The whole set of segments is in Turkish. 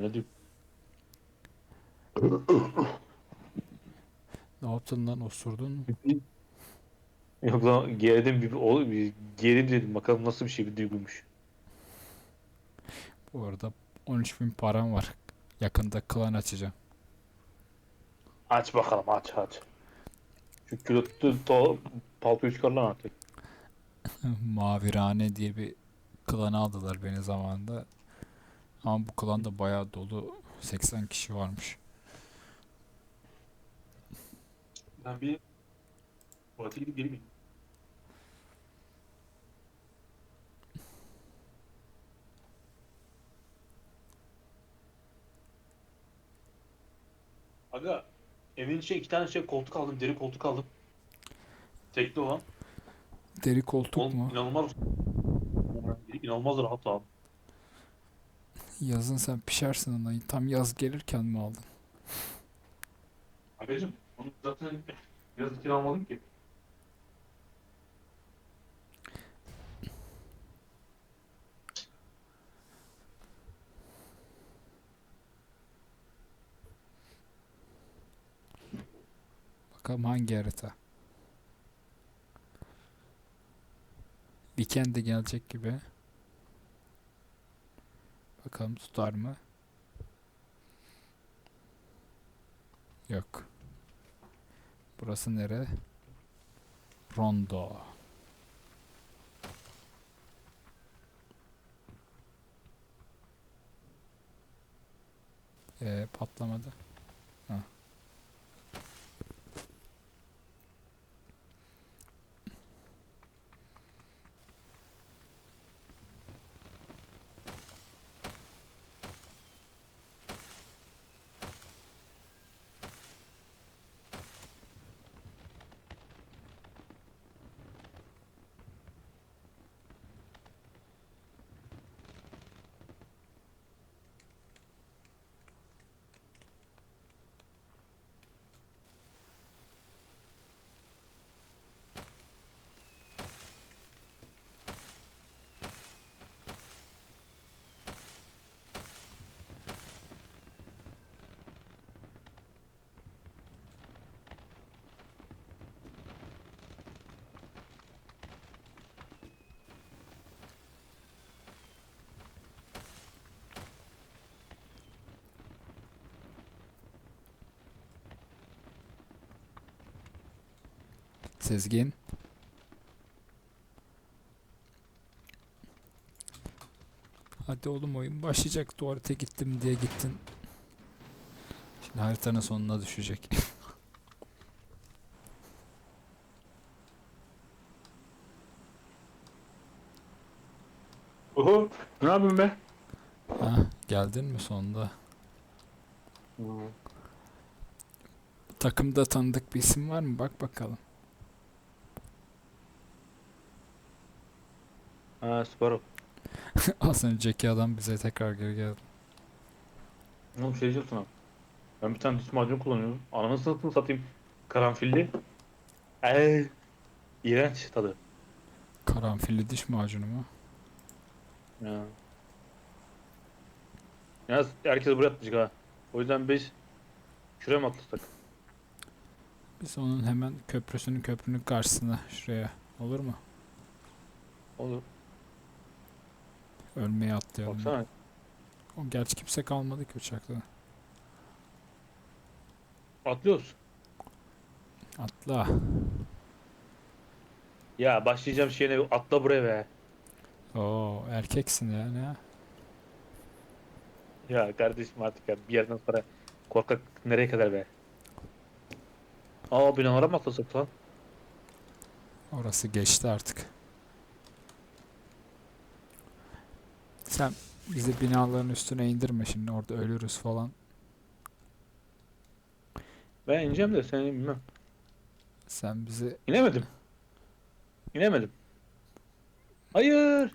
Ne diyeyim? Ne yaptın lan osurdun mu? Yok lan geridim bir, o, bir geridim dedim bakalım nasıl bir şey bir duyguymuş. Bu arada 13 bin param var. Yakında klan açacağım. Aç bakalım aç aç. Şu külotlu to, paltoyu çıkar lan artık. Mavirane diye bir klan aldılar beni zamanında. Ama bu klan da bayağı dolu. 80 kişi varmış. Ben bir tuvalete gidip geleyim. Aga evin içine iki tane şey koltuk aldım, deri koltuk aldım. Tekli olan. Deri koltuk Oğlum, mu? inanılmaz inanılmaz rahat abi. Yazın sen pişersin onu. Tam yaz gelirken mi aldın? Agacım onu zaten yaz için almadım ki. Bakalım hangi harita? Weekend de gelecek gibi. Bakalım tutar mı? Yok. Burası nere? Rondo. Ee, patlamadı. Ha. Sezgin. Hadi oğlum oyun başlayacak. Tuvalete gittim diye gittin. Şimdi haritanın sonuna düşecek. Oho ne yapıyorsun be? ha, geldin mi sonunda? Takımda tanıdık bir isim var mı? Bak bakalım. Ha Sparrow. Az önceki adam bize tekrar geri geldi. Oğlum şey diyeceğim sana. Ben bir tane diş macunu kullanıyorum. Ananı satayım satayım. Karanfilli. Eee. İğrenç tadı. Karanfilli diş macunu mu? Ya. Ya herkes buraya atlayacak ha. O yüzden biz şuraya mı atlasak? Biz onun hemen köprüsünün köprünün karşısına şuraya. Olur mu? Olur. Ölmeye atlayalım. Baksana. O gerçi kimse kalmadı ki uçakta. Atlıyoruz. Atla. Ya başlayacağım şeyine atla buraya be. Oo erkeksin ya ne? Ya kardeşim artık ya bir yerden sonra korkak nereye kadar be? Aa binalara mı atlasak lan? Orası geçti artık. Sen bizi binaların üstüne indirme şimdi orada ölürüz falan. Ben ineceğim de seni bilmem. Sen bizi İnemedim. İnemedim. Hayır.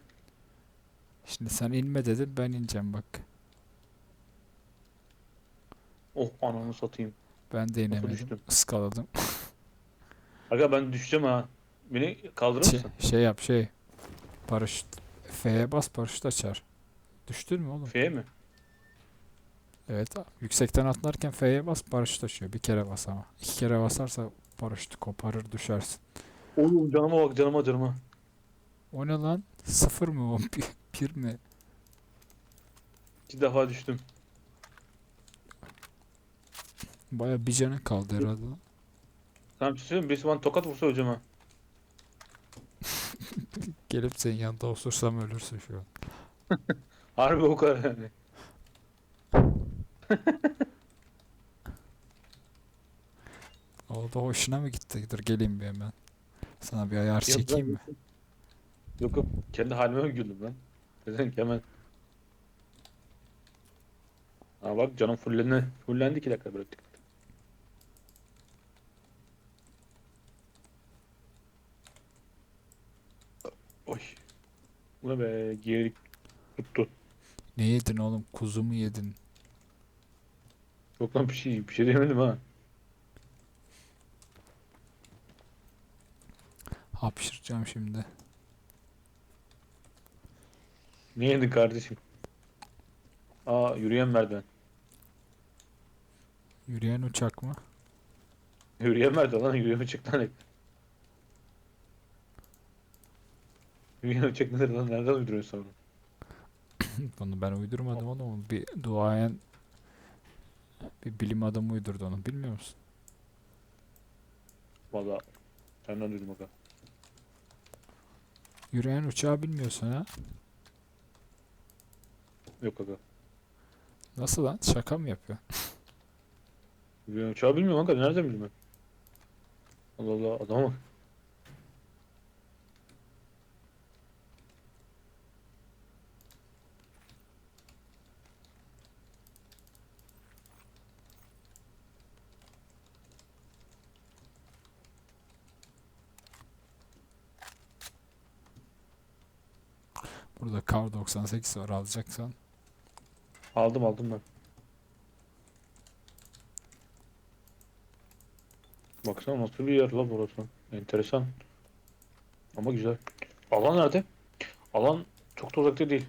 şimdi sen inme dedin ben ineceğim bak. Oh ananı satayım. Ben de inemedim. düştüm? Iskaladım. Aga ben düşeceğim ha. Beni kaldırır Şey, mısın? şey yap şey. Paraşüt. F'ye bas paraşüt açar. Düştün mü oğlum? F'ye mi? Evet abi. Yüksekten atlarken F'ye bas paraşüt açıyor. Bir kere bas ama. İki kere basarsa paraşütü koparır düşersin. Oğlum canıma bak canıma canıma. O ne lan? Sıfır mı o? Bir, bir mi? İki defa düştüm. Baya bir canın kaldı herhalde. Sana bir şey söyleyeyim mi? Birisi bana tokat vursa öleceğim ha. Gelip senin yanında osursam ölürsün şu an. Harbi o kadar yani. O da hoşuna mı gitti? Dur geleyim bir hemen. Sana bir ayar Yok çekeyim mi? Yok yok kendi halime mi güldüm lan? Dedim ki hemen. Ha bak canım fullendi. Fullendi iki dakika bıraktık. Oy. Bu ne be geri tuttu. Ne yedin oğlum? Kuzu mu yedin? Yok lan bir şey bir şey demedim ha. Hapşıracağım şimdi. Ne yedin kardeşim? Aa yürüyen merdiven. Yürüyen uçak mı? Yürüyen merdiven lan yürüyen uçak lan. Yürüyen uçak nedir lan? Nereden uyduruyorsun sonra? Bunu ben uydurmadım oğlum. Bir duayen bir bilim adamı uydurdu onu. Bilmiyor musun? Valla senden duydum bakalım. Yürüyen uçağı bilmiyorsun ha? Yok aga. Nasıl lan? Şaka mı yapıyor? Yürüyen uçağı bilmiyorum kanka. Nereden bileyim ben? Allah Allah adama bak. Kar 98 var alacaksan. Aldım aldım ben. Baksana nasıl bir yer la burası. Enteresan. Ama güzel. Alan nerede? Alan çok da uzakta değil.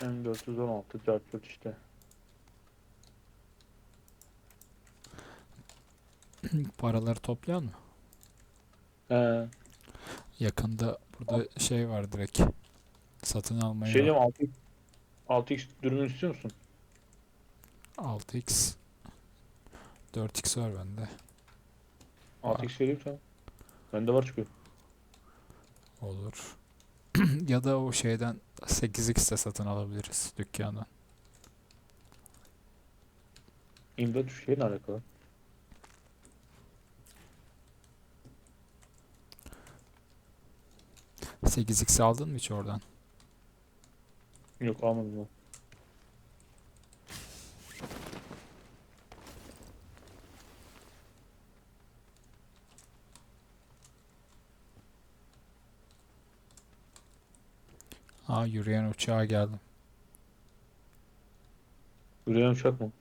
M416 4 işte. Paraları toplayan mı? He. Yakında burada şey var direkt. Satın almaya Şey diyeyim 6 6x dürümünü istiyor musun? 6x 4x var bende. 6x vereyim sana. Bende var çünkü. Olur. ya da o şeyden 8x de satın alabiliriz dükkandan. İmdat şeyle alakalı. Sekiz x aldın mı hiç oradan? Yok almadım ben. Aa yürüyen uçağa geldim. Yürüyen uçak mı?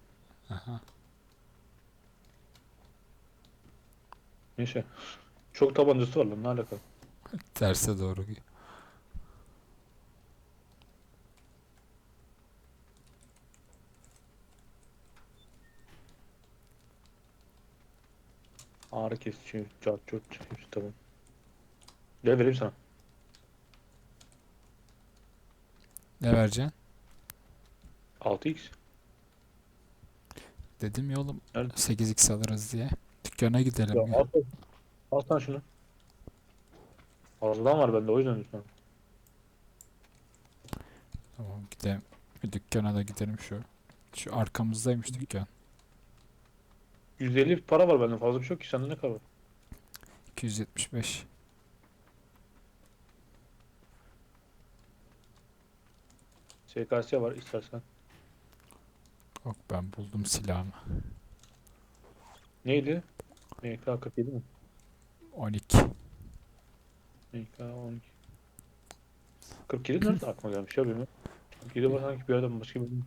Aha. Neyse. Çok tabancası var lan ne alakalı? Terse doğru. Ağrı kesici, çat çut, hepsi tamam. Gel vereyim sana. Ne vereceksin? 6x. Dedim ya oğlum Nerede? 8x alırız diye. Dükkana gidelim. Ya, ya. al, al sen şunu. Fazladan var bende o yüzden lütfen. Tamam gidelim. Bir dükkana da gidelim şu. Şu arkamızdaymış dükkan. 150 para var bende fazla bir şey yok ki sende ne kadar var? 275. SKS var istersen. Yok ben buldum silahımı. Neydi? MK47 mi? 12. MK12. 47 nerede aklıma gelmiş ya benim? 47 var sanki bir yerden başka bir yerden.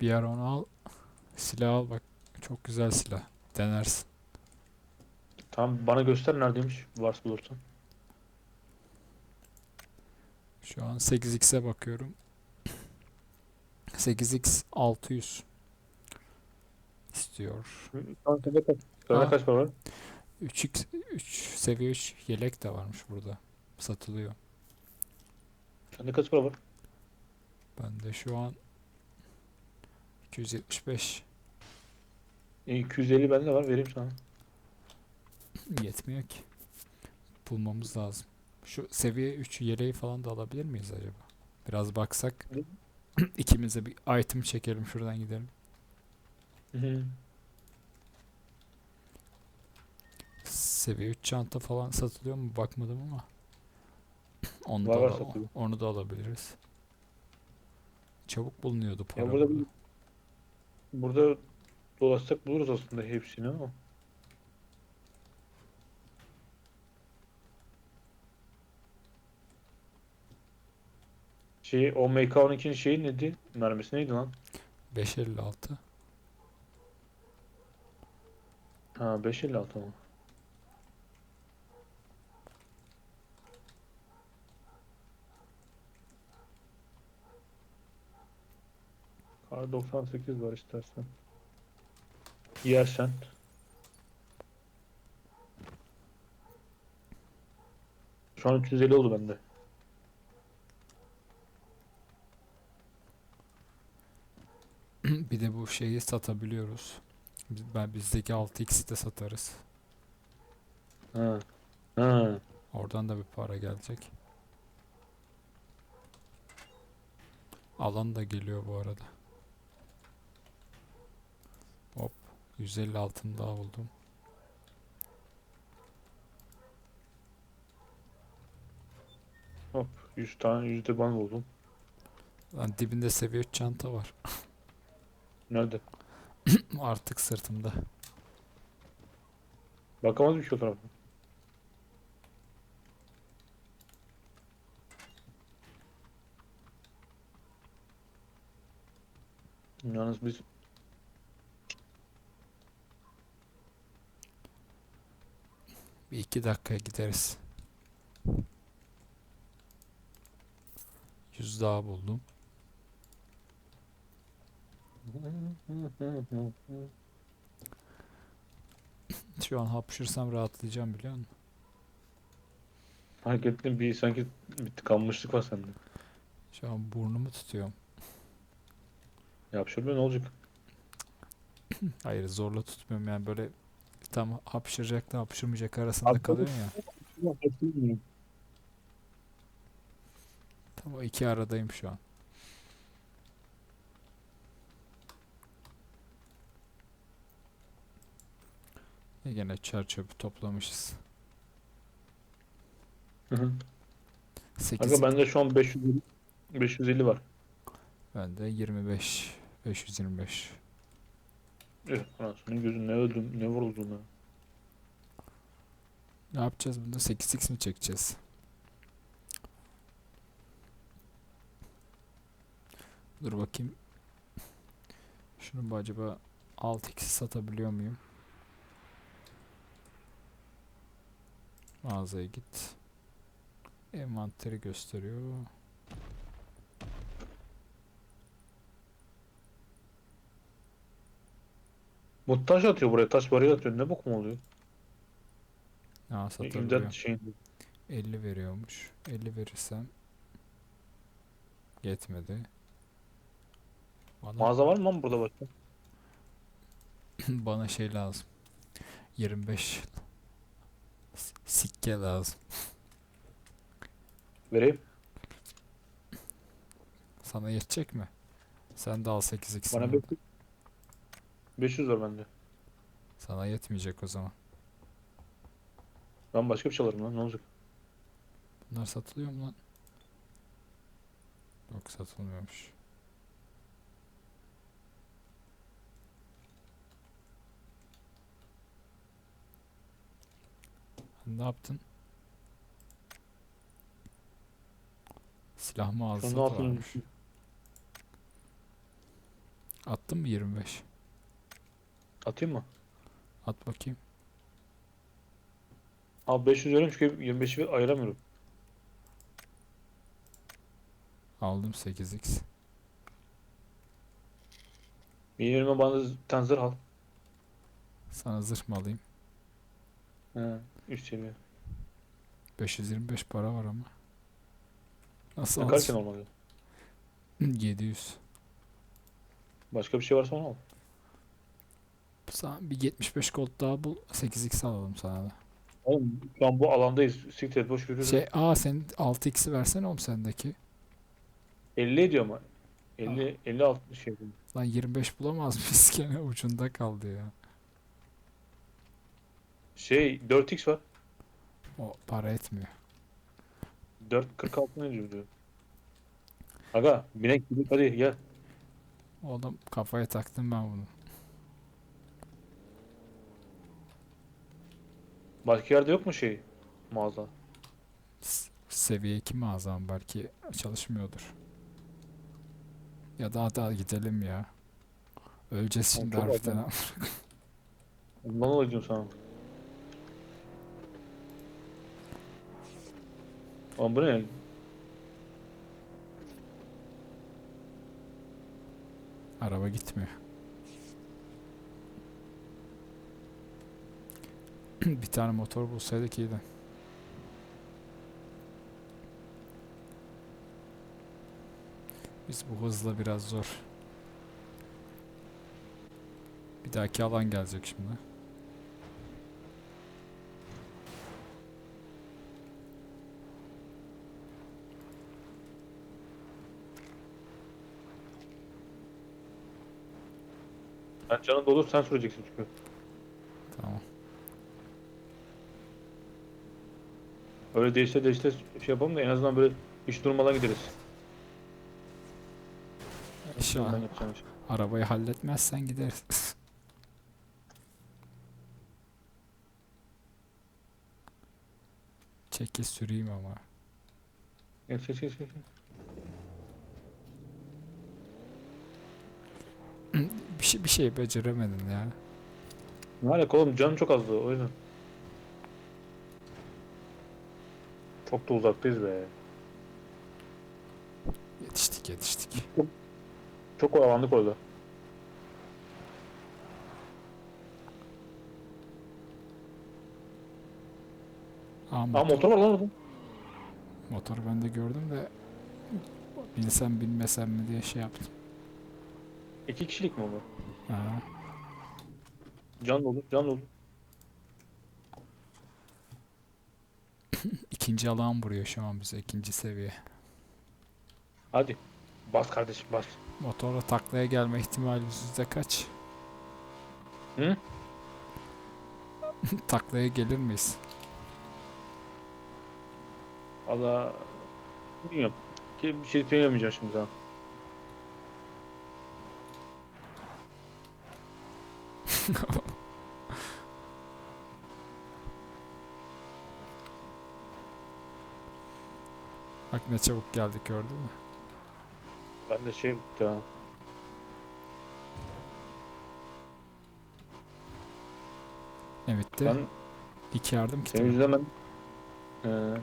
Bir ara onu al. Silah al bak. Çok güzel silah. Denersin. Tamam bana göster neredeymiş varsa bulursan. Şu an 8x'e bakıyorum. 8x 600 istiyor. Ha. kaç para var? 3x 3 seviye 3 yelek de varmış burada. Satılıyor. Sende kaç para var? Bende şu an 275 E, 250 bende var vereyim sana. yetmiyor ki. Bulmamız lazım. Şu seviye 3 yeleği falan da alabilir miyiz acaba? Biraz baksak. İkimize bir item çekelim şuradan gidelim. Hı hı. Seviye 3 çanta falan satılıyor mu bakmadım ama. Onu da, var satılıyor. onu da alabiliriz. Çabuk bulunuyordu para. Ya burada burada. bir burada dolaşsak buluruz aslında hepsini ama. Şey, o MK12'nin şeyi neydi? Mermisi neydi lan? 556. Ha 556 ama. Kar 98 var istersen. Yersen. Şu an 350 oldu bende. bir de bu şeyi satabiliyoruz. Biz- Ben bizdeki 6x'i de satarız. Ha. Ha. Oradan da bir para gelecek. Alan da geliyor bu arada. Hop. 150 altın daha buldum. Hop 100 tane yüzde ban buldum. Lan dibinde seviye 3 çanta var. Nerede? Artık sırtımda. Bakamaz şey o tarafa. Yalnız biz Bir iki dakikaya gideriz. 100 daha buldum. Şu an hapşırsam rahatlayacağım biliyor musun? fark ettim bir sanki bir tıkanmışlık var sende. Şu an burnumu tutuyorum. Yapışır ne olacak? Hayır zorla tutmuyorum yani böyle tam hapşıracakla hapşırmayacak arasında Abi, kalıyorsun ya. Tam o iki aradayım şu an. E gene çer çöpü toplamışız. Hı hı. 8 Kanka bende şu an 550 550 var. bende 25 525. Evet, anasının gözü ne öldüm ne vuruldum ya. Ne yapacağız bunda 8x mi çekeceğiz? Dur bakayım. Şunu acaba 6x satabiliyor muyum? Mağazaya git. Envanteri gösteriyor. Bu taş atıyor buraya taş bariyer atıyor ne bokum oluyor? Aa İmdat satabiliyor. şeyin 50 veriyormuş. 50 verirsem yetmedi. Bana, mağaza var mı lan burada başka? bana şey lazım. 25 s- sikke lazım. Vereyim. Sana yetecek mi? Sen de al 8x. Bana 500 500 var bende. Sana yetmeyecek o zaman. Ben başka bir şey alırım lan ne olacak? Bunlar satılıyor mu lan? Yok satılmıyormuş. Ne yaptın? Silah mağazası da varmış. Attın mı 25? Atayım mı? At bakayım. Abi 500 veriyorum çünkü 25'i ayıramıyorum. Aldım 8x. Bir yerime bana tane zırh al. Sana zırh mı alayım? He. Üst seviye. 525 para var ama. Nasıl Yakarken alacağım? olmalı. 700. Başka bir şey varsa onu al. Sana bir 75 gold daha bul. 8x alalım sana da. Oğlum şu an bu alandayız. Siktir et boş yürü. Şey, aa senin 6x'i versene oğlum sendeki. 50 ediyor ama. 50 50 60 şey. Lan 25 bulamaz mıyız gene ucunda kaldı ya. Şey 4x var. O para etmiyor. 4 46 ne diyor? Aga binek gidip hadi gel. Oğlum kafaya taktım ben bunu. Başka yerde yok mu şey mağaza? S- Seviye 2 mağazam belki çalışmıyordur. Ya daha daha gidelim ya. Öleceğiz şimdi çok harbiden. adam. Ondan alacağım sana. Oğlum bu ne? Araba gitmiyor. Bir tane motor bulsaydık iyiydi. Biz bu hızla biraz zor. Bir dahaki alan gelecek şimdi. Sen canın dolur sen süreceksin çünkü. Tamam. Öyle değişte değişte şey yapalım da en azından böyle hiç durmadan gideriz. İnşallah. Ben yapacağım iş. Arabayı halletmezsen gideriz. Çekil süreyim ama. Geç geç geç geç. Bir şey, bir şey beceremedin ya. Ne alaka oğlum canım çok azdı o yüzden. Çok da uzaktayız be. Yetiştik yetiştik. Çok oyalandık orada. Aa, Aa motor, motor var lan orada. motoru ben de gördüm de bilsem bilmesem mi diye şey yaptım. İki kişilik mi o? Ha, Can dolu, can dolu. İkinci alan vuruyor şu an bize ikinci seviye. Hadi. Bas kardeşim bas. Motorla taklaya gelme ihtimali yüzde kaç? Hı? taklaya gelir miyiz? Allah bilmiyorum. Bir şey söyleyemeyeceğim şimdi sana. Bak ne çabuk geldik gördün mü? Ben de şey ya. Ne bitti? Ben İki yardım kiti. senin yüzünden ben Ee,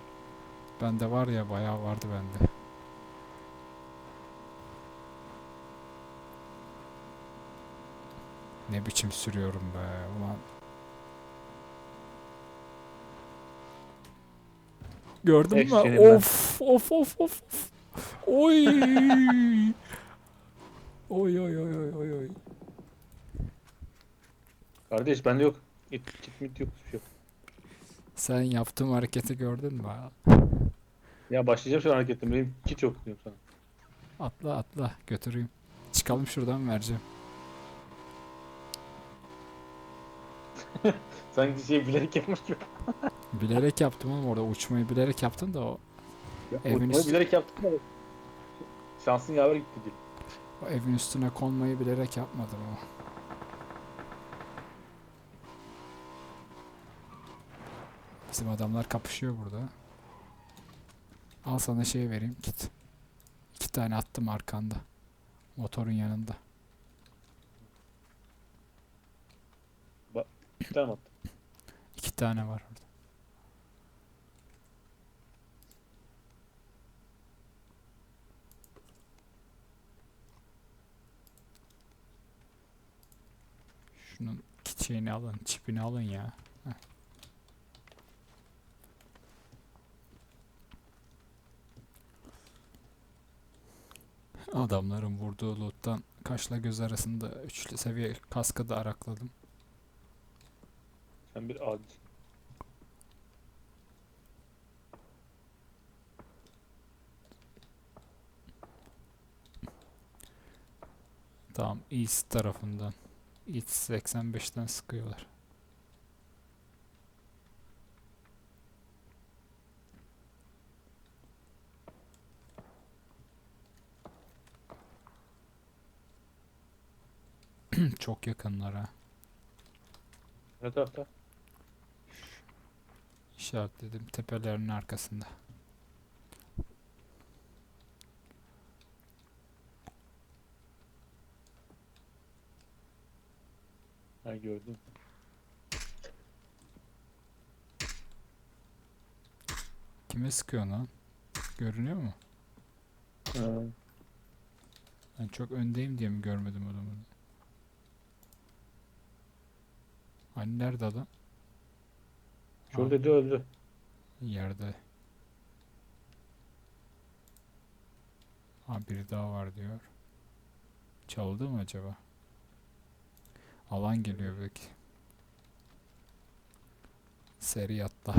Bende var ya bayağı vardı bende. Ne biçim sürüyorum be ulan. Gördün mü? Eşeğim ben. Of of of of. Oy. oy oy oy oy oy oy. kardeş bende yok. Git git mit yok bir şey yok. Sen yaptığım hareketi gördün mü? Ya başlayacağım şu an hareketim. Benim hiç yok diyorum sana. Atla atla götüreyim. Çıkalım şuradan vereceğim. Sanki şey bilerek yapmış gibi. Bilerek yaptım oğlum orada uçmayı bilerek yaptın da o, Ya, Evin uçmayı üstü- bilerek yaptım da şansın yaver gitti diye. o evin üstüne konmayı bilerek yapmadım o. Bizim adamlar kapışıyor burada. Al sana şey vereyim git. İki tane attım arkanda. Motorun yanında. Bir tane? İki tane var orada. Şunun çiçeğini alın, çipini alın ya. Adamların vurduğu loottan kaşla göz arasında üçlü seviye kaskı da arakladım. Sen bir adisin. Tamam east tarafından. East 85'ten sıkıyorlar. Çok yakınlar ha. Ne tarafta? İşaretledim tepelerin arkasında. Gördüm. Kime sıkıyor lan? Görünüyor mu? Ha. Ben çok öndeyim diye mi görmedim adamı? Hani nerede adam? Şurada da öldü. Yerde. Ha biri daha var diyor. Çaldı mı acaba? Alan geliyor belki. Seri atla.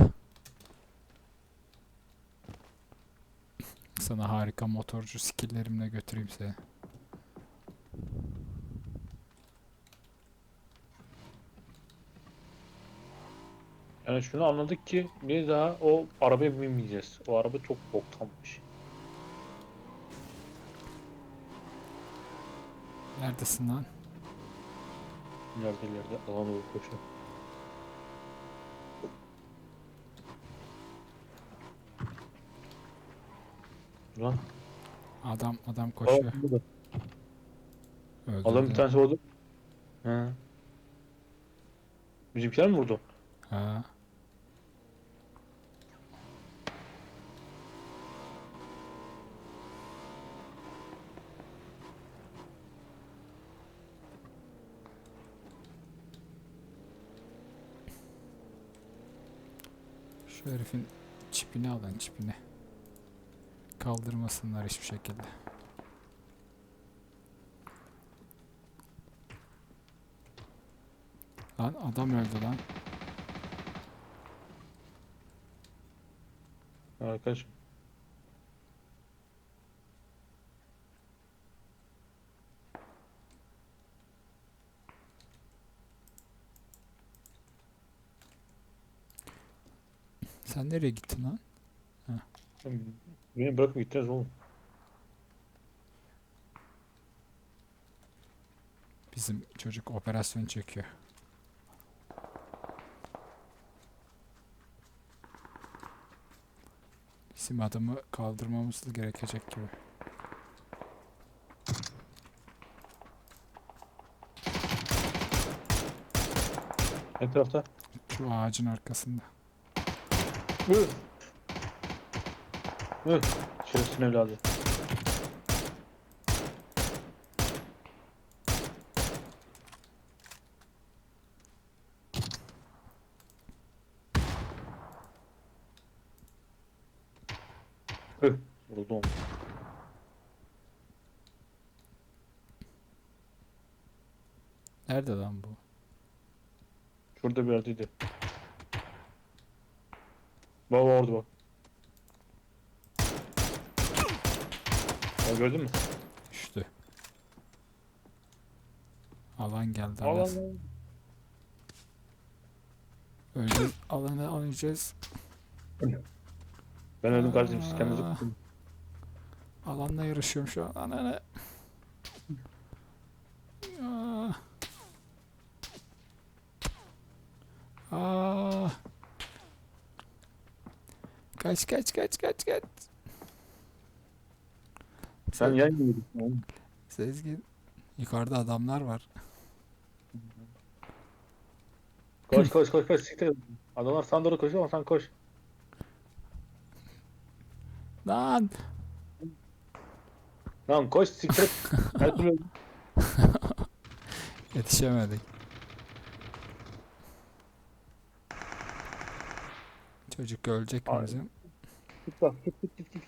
Sana harika motorcu skilllerimle götüreyim seni. Yani şunu anladık ki bir daha o arabaya binmeyeceğiz. O araba çok boktanmış. Neredesin lan? İleride alana doğru koşuyor. Lan Adam adam koşuyor. burada. Öldürdü. Adam bir tanesi orada. He. Bizimkiler mi vurdu? Ha. Şu herifin çipini alın çipini. Kaldırmasınlar hiçbir şekilde. Lan adam öldü lan. Arkadaşım. Sen nereye gittin lan? Beni bırakıp gittiniz oğlum. Bizim çocuk operasyon çekiyor. Bizim adamı kaldırmamız gerekecek gibi. Ne tarafta? Şu ağacın arkasında. Üh. Üh. Şerefsin evladı. Üh. Vuruldum. Nerede lan bu? Şurada bir yerdeydi. Bak orada bak. Bak gördün mü? Düştü. Alan geldi. Al Alan. al al. Öldü. Alanı alacağız. Ben öldüm kardeşim siz kendinize Aa. kurtulun. Alanla yarışıyorum şu an. Ananı. Aa. Aa. Kaç kaç kaç kaç kaç. Sen yay mı? Sezgin. Yukarıda adamlar var. Koş koş koş koş siktir. Adamlar sana doğru koşuyor ama sen koş. Lan. Lan koş siktir. Her. Yetişemedik. Çocuk ölecek mi bizim? Git bak git git git git.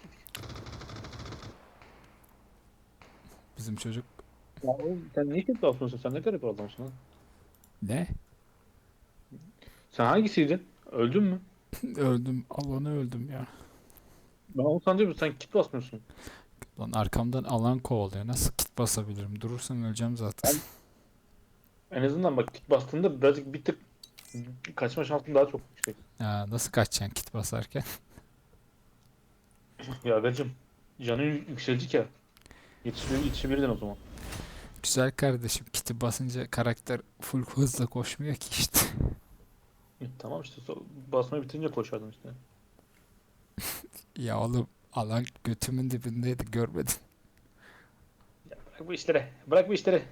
Bizim çocuk Ya oğlum sen niye kit basmıyorsun? Sen ne garip adamsın lan. ne? Sen hangisiydin? Öldün mü? Öldüm. Alanı öldüm ya. Ben onu sanıyorum sen kit basmıyorsun. Lan arkamdan alan kovalıyor. Nasıl kit basabilirim? Durursam öleceğim zaten. En azından bak kit bastığında birazcık bir tık kaçma şansın daha çok yüksek. Ya nasıl kaçacaksın kit basarken? Ya Agacım canın yükselecek ya. Yetişebilir, yetişebilirdin o zaman. Güzel kardeşim kiti basınca karakter full hızla koşmuyor ki işte. E, Tamam işte basmayı bitirince koşardın işte. Ya oğlum alan götümün dibindeydi görmedin. Bırak bu işleri. Bırak bu işleri.